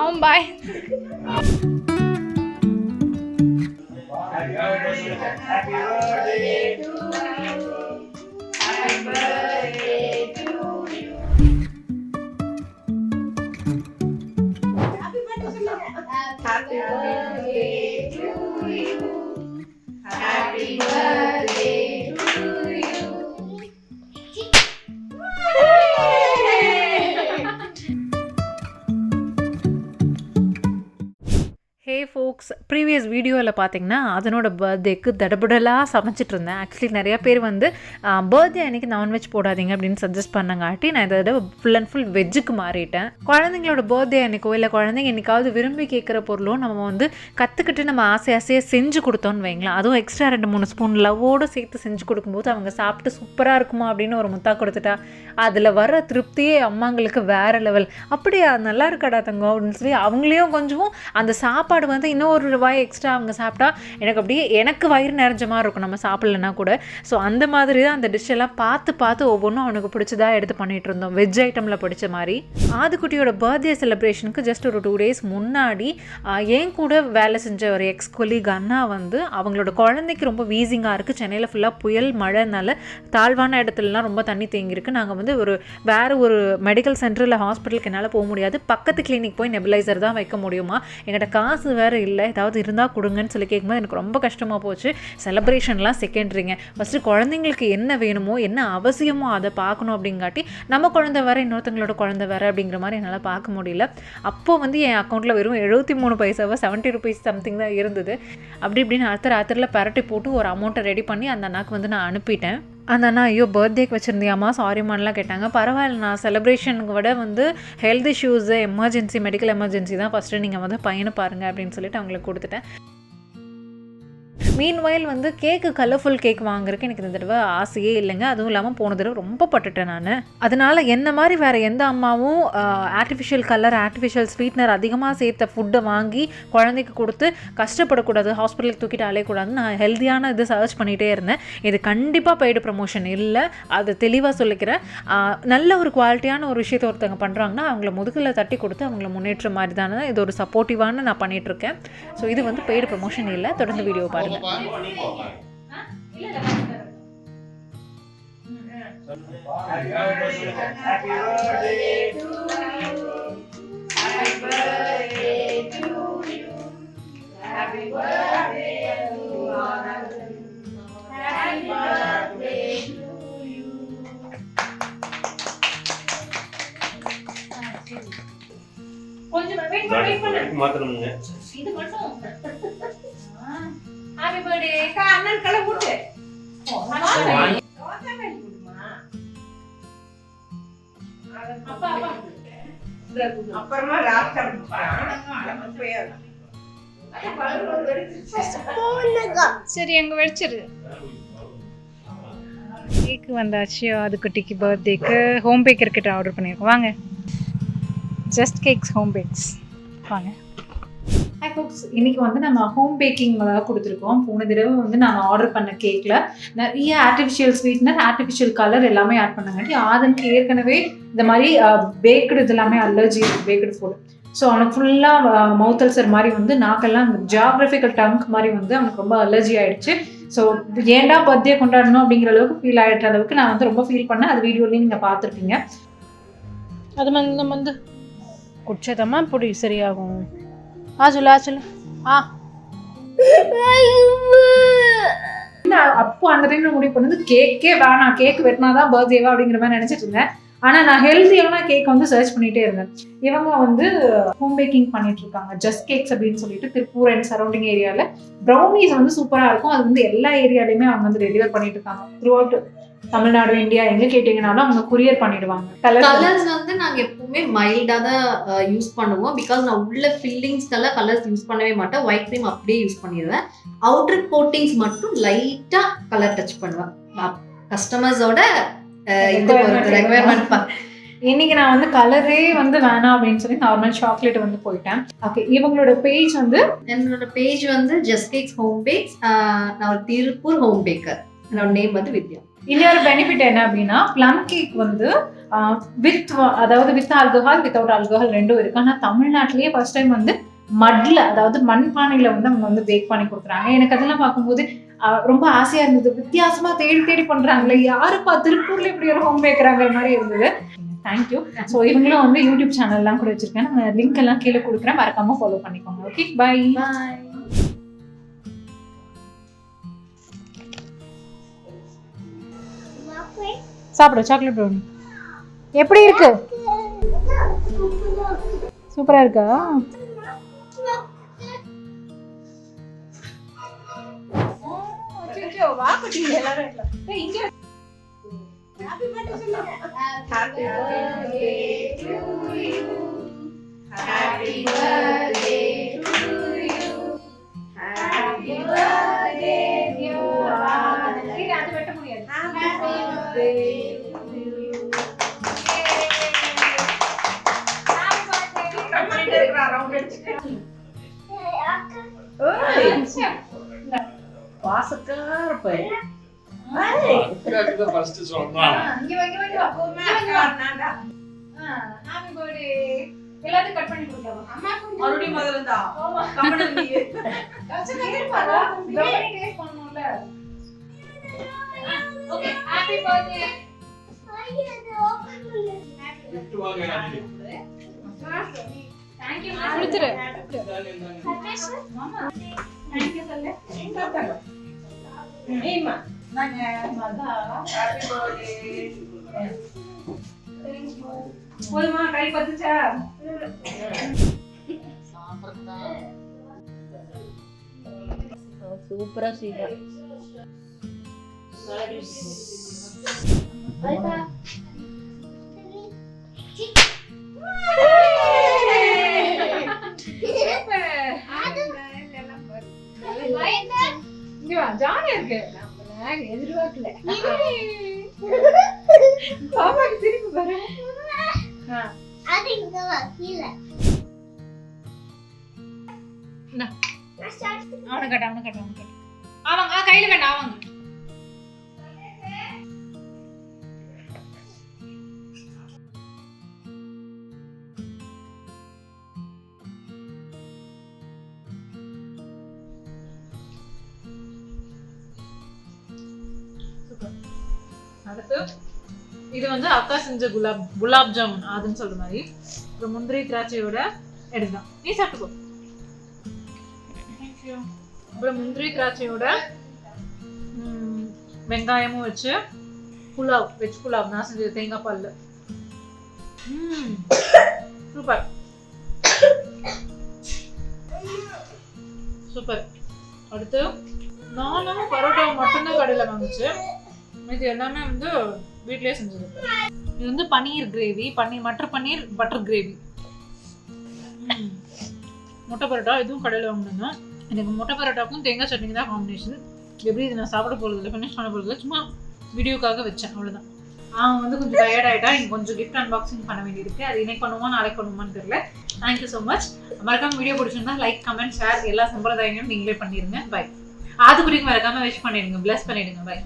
అవును boy Happy birthday to you. Happy birthday. Hey folks previous வீடியோவில் பார்த்தீங்கன்னா அதனோட பர்த்டேக்கு தடபுடலாக சமைச்சிட்டு இருந்தேன். ஆக்சுவலி நிறையா பேர் வந்து பர்த்டே அன்னைக்கு நான்வெஜ் போடாதீங்க அப்படின்னு சஜஸ்ட் பண்ணங்காட்டி நான் இதை ஃபுல் அண்ட் ஃபுல் வெஜ்ஜுக்கு மாறிட்டேன். குழந்தைங்களோட பர்த்டே அன்னைக்கோ இல்லை குழந்தைங்க என்னைக்காவது விரும்பி கேட்குற பொருளும் நம்ம வந்து கற்றுக்கிட்டு நம்ம ஆசை ஆசையாக செஞ்சு கொடுத்தோன்னு வைங்களேன். அதுவும் எக்ஸ்ட்ரா ரெண்டு மூணு ஸ்பூன் லவ்வோடு சேர்த்து செஞ்சு கொடுக்கும்போது அவங்க சாப்பிட்டு சூப்பராக இருக்குமா அப்படின்னு ஒரு முத்தா கொடுத்துட்டா அதில் வர திருப்தியே அம்மாங்களுக்கு வேறு லெவல் அப்படியா நல்லா இருக்காடா தங்கம் அப்படின்னு சொல்லி அவங்களையும் கொஞ்சம் அந்த சாப்பாடு வந்து இன்னும் ஒரு ரூபாய் எக்ஸ்ட்ரா அவங்க சாப்பிட்டா எனக்கு அப்படியே எனக்கு வயிறு நிறைஞ்ச மாதிரி இருக்கும். நம்ம சாப்பிட்லனா கூட. ஸோ அந்த மாதிரி தான் அந்த டிஷ்ஷெல்லாம் பார்த்து பார்த்து ஒவ்வொன்றும் அவனுக்கு பிடிச்சதா எடுத்து பண்ணிட்டு இருந்தோம். வெஜ் ஐட்டமில் பிடிச்ச மாதிரி. ஆதுக்குட்டியோட பர்த்டே செலிப்ரேஷனுக்கு ஜஸ்ட் ஒரு டூ டேஸ் முன்னாடி ஏன் என் கூட வேலை செஞ்ச ஒரு எக்ஸ் கொலீக் அண்ணா வந்து அவங்களோட குழந்தைக்கு ரொம்ப வீசிங்காக இருக்குது சென்னையில் ஃபுல்லாக புயல் மழைனால தாழ்வான இடத்துலலாம் ரொம்ப தண்ணி தேங்கியிருக்கு. நாங்கள் வந்து ஒரு வேறு ஒரு மெடிக்கல் சென்டரில் ஹாஸ்பிட்டலுக்கு என்னால் போக முடியாது. பக்கத்து கிளினிக் போய் நெபிலைசர் தான் வைக்க முடியுமா? எங்கிட்ட காசு வேறு இல்லை. ஏதாவது இருந்தால் கொடுங்கன்னு சொல்லி கேட்கும்போது எனக்கு ரொம்ப கஷ்டமாக போச்சு. செலப்ரேஷன்லாம் செகண்ட்ரிங்க ஃபஸ்ட்டு குழந்தைங்களுக்கு என்ன வேணுமோ என்ன அவசியமோ அதை பார்க்கணும் அப்படிங்காட்டி நம்ம குழந்தை வேறு இன்னொருத்தங்களோட குழந்தை வேறு அப்படிங்கிற மாதிரி என்னால் பார்க்க முடியல. அப்போது வந்து என் அக்கௌண்ட்டில் வெறும் எழுபத்தி மூணு பைசாவோ செவன்ட்டி ருபீஸ் சம்திங் தான் இருந்தது. அப்படி இப்படின்னு அடுத்த ராத்திரியில் பரட்டி போட்டு ஒரு அமௌண்ட்டை ரெடி பண்ணி அந்த அண்ணாக்கு வந்து நான் அனுப்பிட்டேன். அந்த அண்ணா ஐயோ பர்த்டேக்கு வச்சுருந்தியாம்மா? சாரிமான்லாம் கேட்டாங்க. பரவாயில்ல நான் செலிப்ரேஷனுக்கு விட வந்து health issues emergency medical emergency தான் ஃபஸ்ட்டு நீங்கள் வந்து பையனை பாருங்கள் அப்படின்னு சொல்லிட்டு அவங்களுக்கு கொடுத்துட்டேன். மீன் வயல் வந்து கேக்கு கலர்ஃபுல் கேக் வாங்குறதுக்கு எனக்கு இந்த தடவை ஆசையே இல்லைங்க. அதுவும் இல்லாமல் போன தடவை ரொம்ப பட்டுட்டேன் நான். அதனால் என்ன மாதிரி வேறு எந்த அம்மாவும் ஆர்டிஃபிஷியல் கலர் ஆர்டிஃபிஷியல் ஸ்வீட்னர் அதிகமாக சேர்த்த ஃபுட்டை வாங்கி குழந்தைக்கு கொடுத்து கஷ்டப்படக்கூடாது ஹாஸ்பிட்டலுக்கு தூக்கிட்டு கூடாதுன்னு நான் ஹெல்த்தியான இது சர்ச் பண்ணிகிட்டே இருந்தேன். இது கண்டிப்பாக பெய்டு ப்ரமோஷன் இல்லை. அது தெளிவாக சொல்லிக்கிறேன். நல்ல ஒரு குவாலிட்டியான ஒரு விஷயத்தை ஒருத்தவங்க பண்ணுறாங்கன்னா அவங்கள முதுகில் தட்டி கொடுத்து அவங்கள முன்னேற்ற மாதிரி தானே இது ஒரு சப்போர்ட்டிவான நான் பண்ணிகிட்ருக்கேன் ஸோ இது வந்து பெய்டு ப்ரமோஷன் இல்லை. தொடர்ந்து வீடியோ பாருங்கள் கொஞ்சம் பண்ணு. மாத்தணுங்க. இது மட்டும். ஹாப்பி பர்த்டே அண்ணன் கலை அப்புறமா சரி அங்க வச்சிரு கேக்கு வந்தாச்சு அது குட்டிக்கு பர்த்டேக்கு ஹோம் பேக்கர் கிட்ட ஆர்டர் பண்ணியிருக்கோம் வாங்க. ஜஸ்ட் கேக்ஸ் ஹோம் பேக்ஸ் வாங்க. ஹாய் ஃபோக்ஸ் இன்றைக்கி வந்து நம்ம ஹோம் பேக்கிங் கொடுத்துருக்கோம். போன தடவை வந்து நான் ஆர்டர் பண்ண கேக்கில் நிறைய ஆர்டிஃபிஷியல் ஸ்வீட்னர் ஆர்டிஃபிஷியல் கலர் எல்லாமே ஆட் பண்ணங்காட்டி ஆதனுக்கு ஏற்கனவே இந்த மாதிரி பேக்கடு இது எல்லாமே அலர்ஜி பேக்கடு ஃபுட் ஸோ அவனுக்கு ஃபுல்லாக மவுத் அல்சர் மாதிரி வந்து நாக்கெல்லாம் ஜியாகிரபிக்கல் டங்க் மாதிரி வந்து அவனுக்கு ரொம்ப அலர்ஜி ஆயிடுச்சு. ஸோ ஏன்டா பர்த்டே கொண்டாடணும் அப்படிங்கிற அளவுக்கு ஃபீல் ஆகிடுற அளவுக்கு நான் வந்து ரொம்ப ஃபீல் பண்ணேன். அது வீடியோலையும் நீங்கள் பார்த்துருப்பீங்க. அது மாதிரி நம்ம வந்து குடிச்சதம்மா இப்படி சரியாகும். ஆ சொல்லு ஆ சொல்லு. ஆ. இல்ல அப்போ அந்த டைம்ல முடிவு பண்ணது கேக்கே வேணாம் கேக் வெட்டினாதான் பர்த்டேவா அப்படிங்கிற மாதிரி நினைச்சிட்டு இருந்தேன். ஆனா நான் ஹெல்த்தியான கேக் வந்து சர்ச் பண்ணிட்டே இருந்தேன். இவங்க வந்து ஹோம் பேக்கிங் பண்ணிட்டு இருக்காங்க. ஜஸ்ட் கேக்ஸ் அப்படின்னு சொல்லிட்டு திருப்பூர் அண்ட் சரௌண்டிங் ஏரியால ப்ரௌனிஸ் வந்து சூப்பரா இருக்கும். அது வந்து எல்லா ஏரியாலையுமே அவங்க வந்து டெலிவர் பண்ணிட்டு இருக்காங்க. த்ரூ அவுட் தமிழ்நாடு இந்தியா எங்க கேட்டீங்கனாலும் அவங்க குரியர் பண்ணிடுவாங்க. கலர் கலர்ஸ் வந்து நாங்க எப்பவுமே மைல்டா தான் யூஸ் பண்ணுவோம். பிகாஸ் நான் உள்ள ஃபில்லிங்ஸ்க்கெல்லாம் கலர்ஸ் யூஸ் பண்ணவே மாட்டேன். ஒயிட் க்ரீம் அப்படியே யூஸ் பண்ணிடுவேன். அவுட்டர் கோட்டிங்ஸ் மட்டும் லைட்டா கலர் டச் பண்ணுவேன். கஸ்டமர்ஸோட இது Requirement ரெக்குவயர்மெண்ட் இன்னைக்கு நான் வந்து கலரே வந்து வேணாம் அப்படின்னு சொல்லி நார்மல் சாக்லேட் வந்து போயிட்டேன். ஓகே இவங்களோட பேஜ் வந்து? என்னோட பேஜ் வந்து ஜஸ்ட் கேக்ஸ் ஹோம் பேக்ஸ் நான் திருப்பூர் ஹோம் பேக்கர் என்னோட நேம் வந்து வித்யா. இன்னொரு பெனிஃபிட் என்ன அப்படின்னா ப்ளம் கேக் வந்து வித் அதாவது வித் ஆல்கஹால் வித்தவுட் ஆல்கஹால் ரெண்டும் இருக்கு. ஆனால் தமிழ்நாட்டிலேயே ஃபர்ஸ்ட் டைம் வந்து மட்ல அதாவது மண்பானையில வந்து அவங்க வந்து பேக் பண்ணி கொடுக்குறாங்க. எனக்கு அதெல்லாம் பார்க்கும்போது ரொம்ப ஆசையா இருந்தது. வித்தியாசமா தேடி தேடி பண்றாங்களே. யாருப்பா திருப்பூர்ல இப்படி ஒரு ஹோம் பேக்கராங்கிற மாதிரி இருந்தது. தேங்க்யூ ஸோ இவங்களும் வந்து யூடியூப் சேனல்லாம் கூட வச்சிருக்கேன். லிங்க் எல்லாம் கீழே கொடுக்குறேன். மறக்காம ஃபாலோ பண்ணிக்கோங்க. ஓகே பை சாப்பிடு சாக்லேட் ப்ரௌனி எப்படி இருக்கு சூப்பரா இருக்கா Happy birthday to you. Happy birthday பாசக்கார பையன். ஃபர்ஸ்ட் சொன்னான் எல்லாத்தையும் கட் பண்ணி கொடுக்கலாம். மறுபடியும் முதல்ல இருந்தா கம்மன் இருந்தீங்க ஹாப்பி பர்த்டே கிஃப்ட் வாங்க ராணி. தேங்க்யூ கொடுத்துரு. ஏய்மா நாங்க ஹாப்பி பர்த்டே போதுமா கை பத்துச்சா சூப்பரா சீதா ஜாலியா இருக்கு. எதிர்பார்க்கல. பாப்பாக்கு திருப்பி பாரு. அவனை கட்ட அவனை கட்ட அவனை கட்ட. அவங்க கையில வேண்டாம் அவங்க அடுத்து இது வந்து அக்கா செஞ்ச குலாப் குலாப் ஜாமுன் அதுன்னு சொல்ற மாதிரி. அப்புறம் முந்திரி திராட்சையோட எடுத்தான் நீ சாப்பிட்டுக்கோ அப்புறம் முந்திரி திராட்சையோட வெங்காயமும் வச்சு புலாவ் வெஜ் புலாவ் நான் செஞ்சது தேங்காய் பால்ல. சூப்பர். சூப்பர். அடுத்து நானும் பரோட்டாவும் மட்டும்தான் கடையில் வாங்குச்சு. இது எல்லாமே வந்து வீட்லயே செஞ்சது இது வந்து paneer gravy paneer matar paneer butter gravy. முட்டை பரோட்டா இதுவும் கடையில் வாங்கினது எனக்கு முட்டை பரோட்டாக்கும் தேங்காய் சட்னி தான் காம்பினேஷன் எப்படி இது நான் சாப்பிட போகிறது இல்லை ஃபினிஷ் பண்ண போகிறது இல்லை சும்மா வீடியோக்காக வச்சேன் அவ்வளோதான் அவன் வந்து கொஞ்சம் டயர்ட் ஆகிட்டா எனக்கு கொஞ்சம் கிஃப்ட் அன்பாக்சிங் பண்ண வேண்டியிருக்கு. அது இன்னைக்கு பண்ணுவோமா நாளைக்கு பண்ணுமான்னு தெரியல. தேங்க்யூ ஸோ மச் மறக்காம வீடியோ பிடிச்சிருந்தா லைக் கமெண்ட் ஷேர் எல்லா சம்பிரதாயங்களும் நீங்களே பண்ணிடுங்க பை அது குறிக்கு மறக்காம விஷ் பண்ணிடுங்க. பிளஸ் பண்ணிடுங்க. பை